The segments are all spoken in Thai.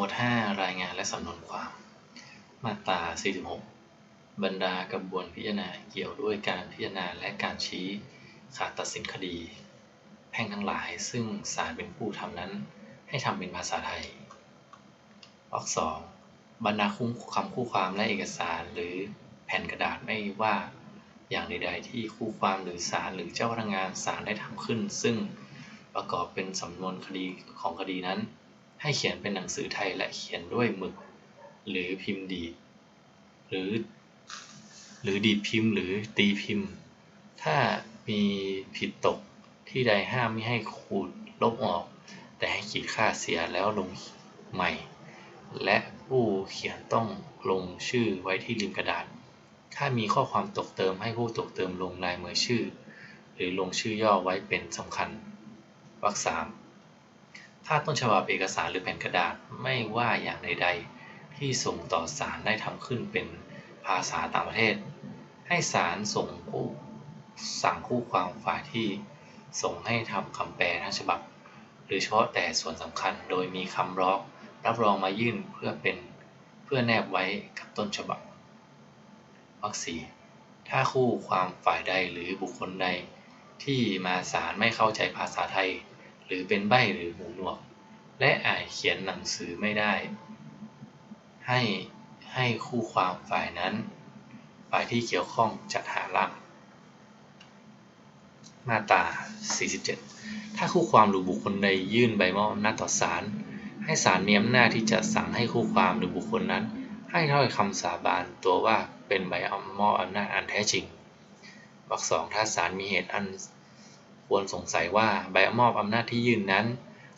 วด 5 รายงานและสำนวนความ มาตรา 46 บรรดากระบวนพิจารณาเกี่ยวด้วยการพิจารณาและการชี้ขาดตัดสินคดี แพ่งทั้งหลายซึ่งศาลเป็นผู้ทำนั้น ให้ทำเป็นภาษาไทยวรรคสองบรรดาคุ้มคำคู่ความและเอกสารหรือแผ่นกระดาษไม่ว่าอย่างใดๆที่คู่ความหรือศาลหรือเจ้าพนักงานศาลได้ทำขึ้น ซึ่งประกอบเป็นสำนวนคดีของคดีนั้น ให้เขียนเป็นหนังสือไทยและเขียนด้วยหมึก หรือพิมพ์ดี หรือ หรือดีดพิมพ์หรือตีพิมพ์ ถ้ามีผิดตกที่ใดห้ามไม่ให้ขูดลบออก แต่ให้ขีดค่าเสียแล้วลงใหม่ และผู้เขียนต้องลงชื่อไว้ที่ริมกระดาษ ถ้ามีข้อความตกเติมให้ผู้ตกเติมลงลายมือชื่อ หรือลงชื่อย่อไว้เป็นสำคัญวรรคสาม ถ้าต้นฉบับเอกสารหรือแผ่นกระดาษไม่ว่าอย่างใดๆ ที่ส่งต่อศาลได้ทำขึ้นเป็นภาษาต่างประเทศ ให้ศาลส่งผู้สั่งคู่ความฝ่ายที่ส่งให้ทำคำแปลทั้งฉบับ หรือเฉพาะแต่ส่วนสำคัญโดยมีคำร้องรับรองมายื่นเพื่อเป็นเพื่อแนบไว้กับต้นฉบับวรรคสีถ้าคู่ความฝ่ายใดหรือบุคคลใดที่มาศาลไม่เข้าใจภาษาไทย หรือเป็นใบ้หรือหูหนวก และอานเขียนหนังสือไม่ได้ ให้ให้คู่ความฝ่ายนั้น ฝ่ายที่เกี่ยวข้องจัดหารับมาตรา 47 ถ้าคู่ความหรือบุคคลใดยื่นใบมอบอำนาจต่อศาล ให้ศาลมีอำนาจที่จะสั่งให้คู่ความหรือบุคคลนั้น ให้ถ้อยคำสาบานตัวว่าเป็นใบมอบอำนาจอันแท้จริงวรรคสองถ้าศาลมีเหตุอัน ควรสงสัยว่าใบมอบอำนาจที่ยื่นนั้น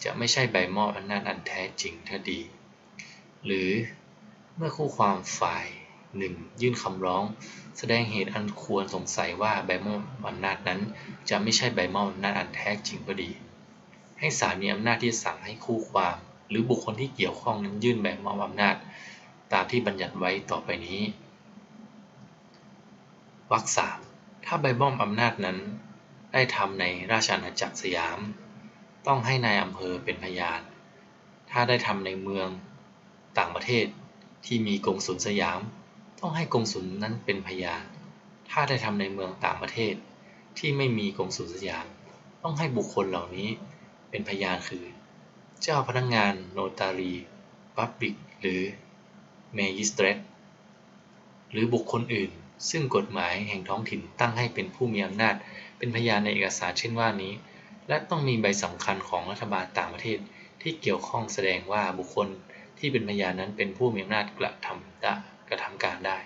จะไม่ใช่ใบมอบอำนาจอันแท้จริงถ้าดี หรือเมื่อคู่ความฝ่ายหนึ่งยื่นคำร้อง แสดงเหตุอันควรสงสัยว่าใบมอบอำนาจนั้น จะไม่ใช่ใบมอบอำนาจอันแท้จริงก็ดี ให้ศาลมีอำนาจที่สั่งให้คู่ความ หรือบุคคลที่เกี่ยวข้องนั้นยื่นใบมอบอำนาจ ตามที่บัญญัติไว้ต่อไปนี้วรรคสามถ้าใบมอบอำนาจนั้น ได้ทำในราชอาณาจักรสยาม ต้องให้นายอำเภอเป็นพยาน ถ้าได้ทำในเมืองต่างประเทศที่มีกงสุลสยาม ต้องให้กงสุลนั้นเป็นพยาน ถ้าได้ทำในเมืองต่างประเทศที่ไม่มีกงสุลสยาม ต้องให้บุคคลเหล่านี้เป็นพยานคือ เจ้าพนักงงานโนตารีปับบิกหรือเมยิสเตรตหรือบุคคลอื่น ซึ่งกฎหมายแห่งท้องถิ่นตั้งให้เป็นผู้มีอำนาจ เป็นพยานในเอกสารเช่นว่านี้ และต้องมีใบสำคัญของรัฐบาลต่างประเทศที่เกี่ยวข้องแสดงว่าบุคคลที่เป็นพยานนั้นเป็นผู้มีอำนาจกระทำได้กระทำการได้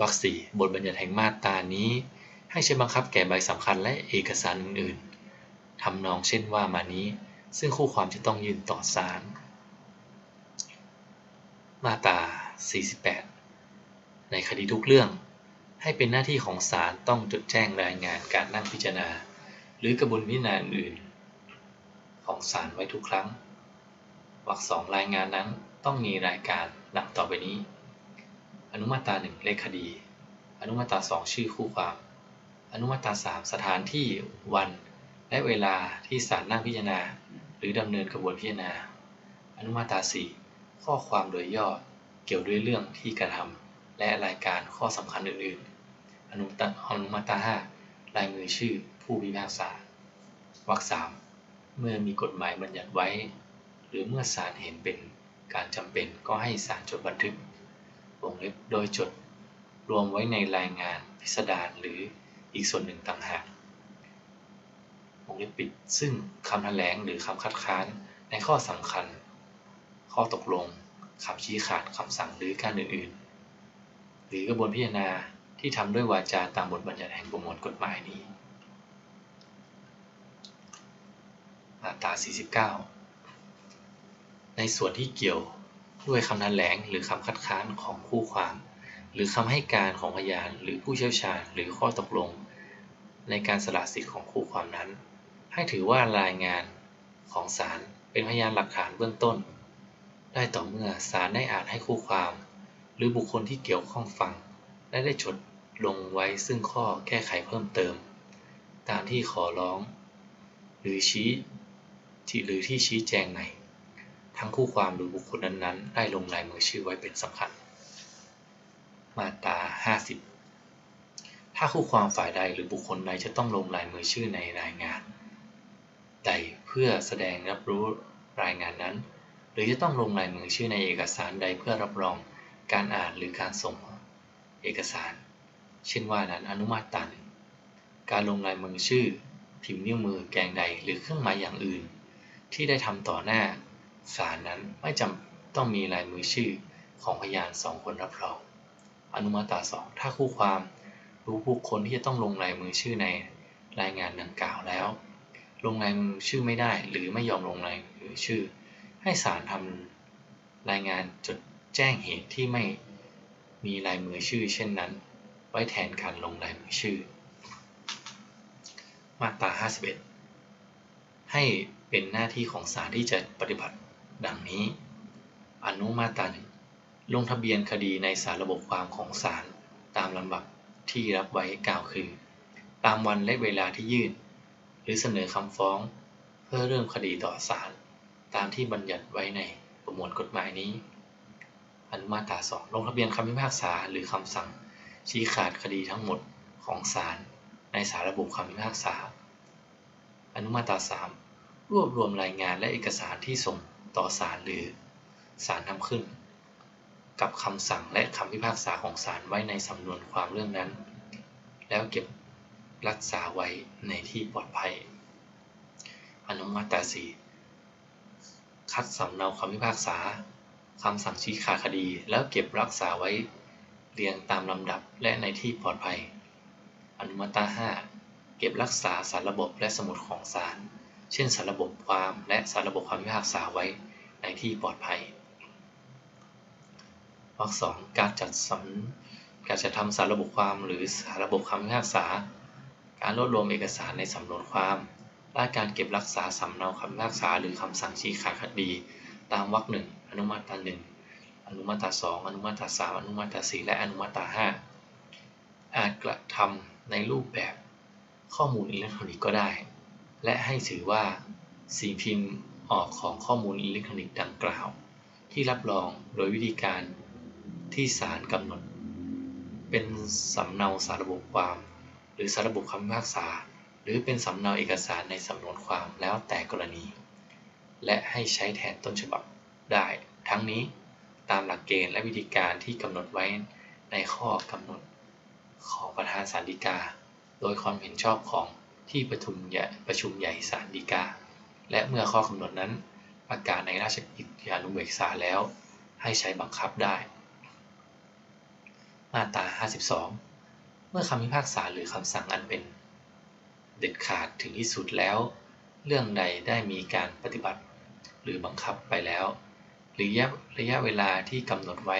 วรรคสี่บทบัญญัติแห่งมาตรานี้ ให้ใช้บังคับแก่ใบสำคัญและเอกสารอื่นๆทำนองเช่นว่ามานี้ ซึ่งคู่ความจะต้องยื่นต่อศาลมาตรา48 ในคดีทุกเรื่อง ให้เป็นหน้าที่ของศาลต้องจดแจ้งรายงานการนั่งพิจารณา หรือกระบวนพิจารณาอื่น ของศาลไว้ทุกครั้งวรรคสองรายงานนั้นต้องมีรายการดังต่อไปนี้ อนุมาตราหนึ่งเลขคดี อนุมาตราสองชื่อคู่ความ อนุมาตราสามสถานที่วัน และเวลาที่ศาลนั่งพิจารณา หรือดำเนินกระบวนพิจารณา อนุมาตราสี่ข้อความโดยย่อเกี่ยวด้วยเรื่องที่กระทำและรายการข้อสำคัญอื่นๆ อนุตอนุมาตราห้าลายมือชื่อผู้พิพากษาวรรคสามเมื่อมีกฎหมายบัญญัติไว้ หรือเมื่อศาลเห็นเป็นการจำเป็นก็ให้ศาลจดบันทึกวงเล็บโดยจด รวมไว้ในรายงานพิสดารหรืออีกส่วนหนึ่งต่างหากวงเล็บปิด ซึ่งคำแถลงหรือคำคัดค้านในข้อสำคัญ ข้อตกลงคำชี้ขาดคำสั่งหรือการอื่น ๆ หรือกระบวนพิจารณา ที่ทำด้วยวาจาตามบทบัญญัติแห่งประมวลกฎหมายนี้มาตรา 49 ในส่วนที่เกี่ยวด้วยคำนันแถลงหรือคำคัดค้านของคู่ความ หรือคำให้การของพยานหรือผู้เชี่ยวชาญหรือข้อตกลง ในการสละสิทธิ์ของคู่ความนั้น ให้ถือว่ารายงานของศาลเป็นพยานหลักฐานเบื้องต้น ได้ต่อเมื่อศาลได้อ่านให้คู่ความ หรือบุคคลที่เกี่ยวข้องฟังและได้จด ลงไว้ซึ่งข้อแก้ไขเพิ่มเติม ตามที่ขอร้อง หรือชี้หรือที่ชี้แจงใน ทั้งคู่ความหรือบุคคลนั้นๆ ได้ลงลายมือชื่อไว้เป็นสำคัญ มาตรา 50 ถ้าคู่ความฝ่ายใดหรือบุคคลใดจะต้องลงลายมือชื่อในรายงาน ใดเพื่อแสดงรับรู้รายงานนั้น หรือจะต้องลงลายมือชื่อในเอกสารใดเพื่อรับรองการอ่านหรือการส่งเอกสาร เช่นว่านั้นอนุมาตราหนึ่งการลงลายมือชื่อ พิมพ์นิ้วมือแกงใดหรือเครื่องหมายอย่างอื่น ที่ได้ทำต่อหน้าศาลนั้นไม่จำต้องมีลายมือชื่อของพยานสองคนรับรองอนุมาตราสองถ้าคู่ความรู้บุคคลที่จะต้องลงลายมือชื่อในรายงานดังกล่าวแล้ว ลงลายมือชื่อไม่ได้หรือไม่ยอมลงลายมือชื่อ ให้ศาลทำรายงานจดแจ้งเหตุที่ไม่มีลายมือชื่อเช่นนั้น ไว้แทนการลงลายมือชื่อ มาตรา 51 ให้เป็นหน้าที่ของศาลที่จะปฏิบัติ ดังนี้ อนุมาตราหนึ่งลงทะเบียนคดีในสารระบบความของศาลตามลำดับที่รับไว้กล่าวคือ ตามวันและเวลาที่ยื่น หรือเสนอคำฟ้อง เพื่อเริ่มคดีต่อศาลตามที่บัญญัติไว้ในประมวลกฎหมายนี้ อนุมาตราสองลงทะเบียนคำพิพากษาหรือคำสั่ง ชี้ขาดคดีทั้งหมดของศาลในสารระบบคำพิพากษา อนุมาตราสามรวบรวมรายงานและเอกสารที่ส่งต่อศาลหรือศาลทำขึ้น กับคำสั่งและคำพิพากษาของศาลไว้ในสำนวนความเรื่องนั้น แล้วเก็บรักษาไว้ในที่ปลอดภัย อนุมาตราสี่คัดสำเนาคำพิพากษาคำสั่งชี้ขาดคดีแล้วเก็บรักษาไว้ เรียงตามลำดับและในที่ปลอดภัย อนุมาตราห้าเก็บรักษาสารระบบและสมุดของศาล เช่นสารระบบความและสารระบบความพิพากษาไว้ในที่ปลอดภัยวรรคสองการจัดสำการจัดทำสารระบบความหรือสารระบบคำพิพากษา การรวบรวมเอกสารในสำนวนความและการเก็บรักษาสำเนาคำพิพากษาหรือคำสั่งชี้ขาดคดี ตามวรรคหนึ่งอนุมาตราหนึ่ง อนุมาตราสองอนุมาตราสามอนุมาตราสี่และอนุมาตราห้าอาจกระทำในรูปแบบข้อมูลอิเล็กทรอนิกส์ก็ได้ และให้ถือว่าสิ่งพิมพ์ออกของข้อมูลอิเล็กทรอนิกส์ดังกล่าว ที่รับรองโดยวิธีการที่ศาลกำหนด เป็นสำเนาสารระบบความ หรือสารระบบคำพิพากษา หรือเป็นสำเนาเอกสารในสำนวนความแล้วแต่กรณี และให้ใช้แทนต้นฉบับได้ ทั้งนี้ ตามหลักเกณฑ์และวิธีการที่กำหนดไว้ในข้อกำหนดของประธานศาลฎีกา โดยความเห็นชอบของที่ประชุมใหญ่ประชุมใหญ่ศาลฎีกา และเมื่อข้อกำหนดนั้นประกาศในราชกิจจานุเบกษาแล้ว ให้ใช้บังคับได้ มาตรา 52 เมื่อคำพิพากษาหรือคำสั่งอันเป็นเด็ดขาดถึงที่สุดแล้ว เรื่องใดได้มีการปฏิบัติ หรือบังคับไปแล้ว หรือระยะเวลาที่กำหนดไว้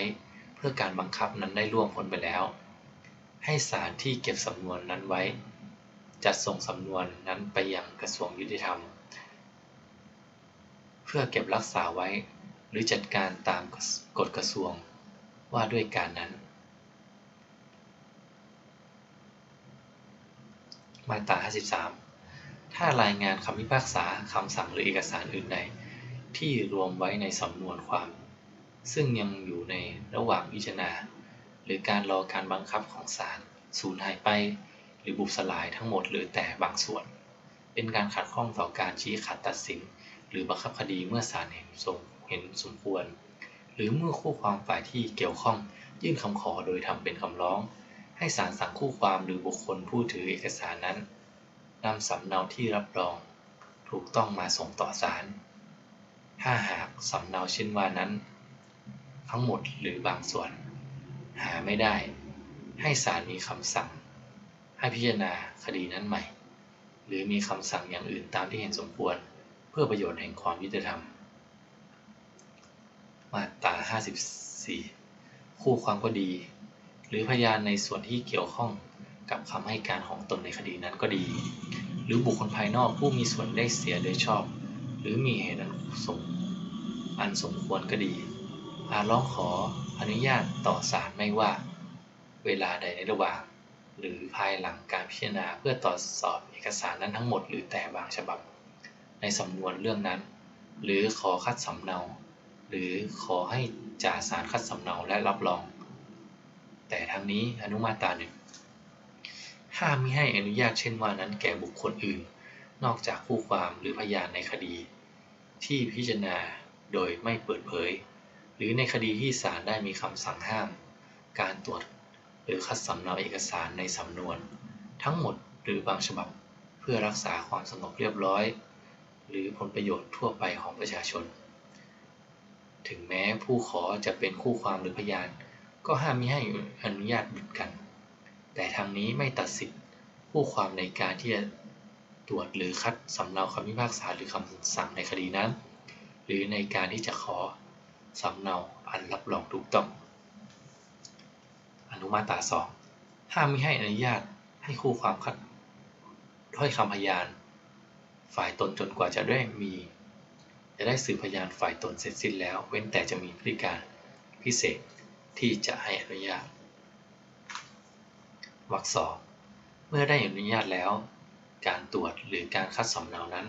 เพื่อการบังคับนั้นได้ล่วงพ้นไปแล้ว ให้ศาลที่เก็บสำนวนนั้นไว้ จัดส่งสำนวนนั้นไปยังกระทรวงยุติธรรม เพื่อเก็บรักษาไว้ หรือจัดการตามกฎกระทรวงว่าด้วยการนั้น มาตรา 53 ถ้ารายงานคำพิพากษาคำสั่งหรือเอกสารอื่นใด ที่รวมไว้ในสำนวนความ ซึ่งยังอยู่ในระหว่างพิจารณา หรือการรอการบังคับของศาลสูญหายไป หรือบุบสลายทั้งหมดหรือแต่บางส่วน เป็นการขัดข้องต่อการชี้ขาดตัดสิน หรือบังคับคดีเมื่อศาลเห็นสมเห็นสมควร หรือเมื่อคู่ความฝ่ายที่เกี่ยวข้องยื่นคำขอโดยทำเป็นคำร้อง ให้ศาลสั่งคู่ความหรือบุคคลผู้ถือเอกสารนั้นนำสำเนาที่รับรอง ถูกต้องมาส่งต่อศาล ถ้าหากสำเนาเช่นวานั้น ทั้งหมดหรือบางส่วน หาไม่ได้ ให้ศาลมีคำสั่ง ให้พิจารณาคดีนั้นใหม่ หรือมีคำสั่งอย่างอื่นตามที่เห็นสมควร เพื่อประโยชน์แห่งความยุติธรรม มาตรา54 คู่ความก็ดี หรือพยานในส่วนที่เกี่ยวข้องกับคำให้การของตนในคดีนั้นก็ดี หรือบุคคลภายนอกผู้มีส่วนได้เสียโดยชอบ หรือมีเหตุอันสมอันสมควรก็ดี อาจร้องขออนุญาตต่อศาลไม่ว่า เวลาใดในระหว่าง หรือภายหลังการพิจารณาเพื่อตรวจสอบเอกสารนั้นทั้งหมดหรือแต่บางฉบับ ในสำนวนเรื่องนั้น หรือขอคัดสำเนา หรือขอให้จ่าสารคัดสำเนาและรับรอง แต่ทั้งนี้อนุมาตราหนึ่งห้ามไม่ให้อนุญาตเช่นว่านั้นแก่บุคคลอื่น นอกจากคู่ความหรือพยานในคดี ที่พิจารณาโดยไม่เปิดเผย หรือในคดีที่ศาลได้มีคำสั่งห้าม การตรวจหรือคัดสำเนาเอกสารในสำนวน ทั้งหมดหรือบางฉบับเพื่อรักษาความสงบเรียบร้อย หรือผลประโยชน์ทั่วไปของประชาชน ถึงแม้ผู้ขอจะเป็นคู่ความหรือพยาน ก็ห้ามมิให้อนุญาตหยุดกัน แต่ทางนี้ไม่ตัดสิทธิผู้ความในการที่จะ ตรวจหรือคัดสำเนาคำพิพากษาหรือคำสั่งในคดีนั้น หรือในการที่จะขอสำเนาอันรับรองถูกต้อง อนุมาตราสองห้ามมิให้อนุญาตให้คู่ความคัดถ้อยคำพยาน ฝ่ายตนจนกว่าจะได้มี จะได้สืบพยานฝ่ายตนเสร็จสิ้นแล้ว เว้นแต่จะมีพฤติการพิเศษที่จะให้อนุญาตวรรคสองเมื่อได้อนุญาตแล้ว การตรวจหรือการคัดสำเนานั้น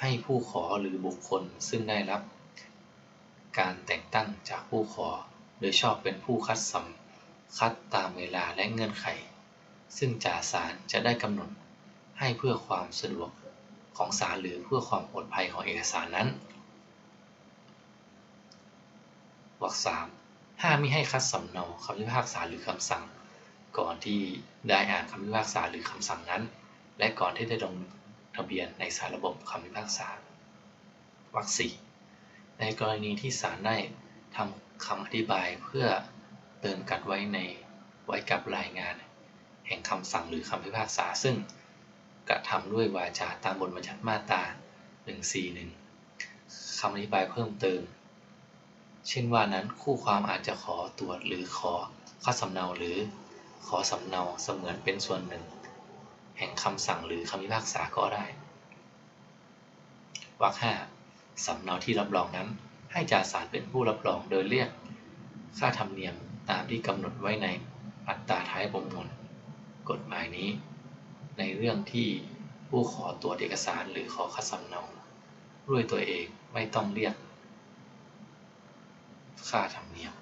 ให้ผู้ขอหรือบุคคลซึ่งได้รับ การแต่งตั้งจากผู้ขอโดยชอบเป็นผู้คัดสำคัดตามเวลาและเงื่อนไข ซึ่งจ่าสารจะได้กำหนดให้เพื่อความสะดวกของศาลหรือเพื่อความปลอดภัยของเอกสารนั้นวรรคสามห้ามมิให้คัดสำเนาคำพิพากษาหรือคำสั่ง ก่อนที่ได้อ่านคำพิพากษาหรือคำสั่งนั้น และก่อนที่ได้ลงทะเบียนในสารระบบคำพิพากษาวรรคสี่ในกรณีที่ศาลได้ทำคำอธิบายเพื่อเติมกัดไว้ในไว้กับรายงาน แห่งคำสั่งหรือคำพิพากษาซึ่งกระทำด้วยวาจาตามบทบัญญัติมาตรา 141 คำอธิบายเพิ่มเติม เช่นว่านั้นคู่ความอาจจะขอตรวจหรือขอคัดสำเนาหรือขอสำเนาเสมือนเป็นส่วนหนึ่ง ห่งคำสั่งหรือคำพิพากษาก็ได้วรรคห้าสำเนาที่รับรองนั้น ให้จ่าสารเป็นผู้รับรองโดยเรียก ค่าธรรมเนียมตามที่กำหนดไว้ในอัตราท้ายประมวลกฎหมายนี้ ในเรื่องที่ผู้ขอตรวจเอกสารหรือขอคัดสำเนาด้วยตัวเองไม่ต้องเรียก ค่าธรรมเนียม